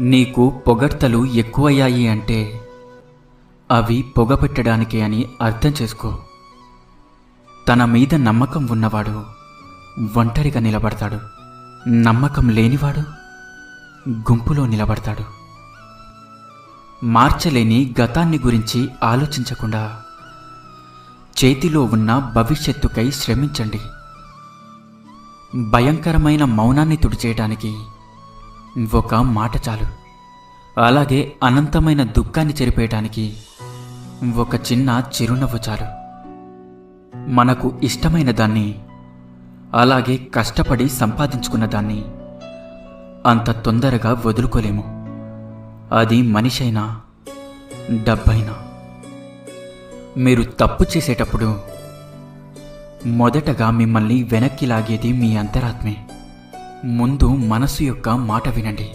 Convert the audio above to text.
నీకు పొగడ్తలు ఎక్కువయ్యాయి అంటే అవి పొగపెట్టడానికే అని అర్థం చేసుకో. తన మీద నమ్మకం ఉన్నవాడు ఒంటరిగా నిలబడతాడు. నమ్మకం లేనివాడు గుంపులో నిలబడతాడు. మార్చలేని గతాన్ని గురించి ఆలోచించకుండా చేతిలో ఉన్న భవిష్యత్తుకై శ్రమించండి. భయంకరమైన మౌనాన్ని తుడిచేయడానికి ఒక మాట చాలు. అలాగే అనంతమైన దుఃఖాన్ని చెరిపేయటానికి ఒక చిన్న చిరునవ్వు చాలు. మనకు ఇష్టమైన దాన్ని అలాగే కష్టపడి సంపాదించుకున్న దాన్ని అంత తొందరగా వదులుకోలేము. అది మనిషైనా డబ్బైనా. మీరు తప్పు చేసేటప్పుడు మొదటగా మిమ్మల్ని వెనక్కి లాగేది మీ అంతరాత్మే. ముందు మనసు యొక్క మాట వినండి.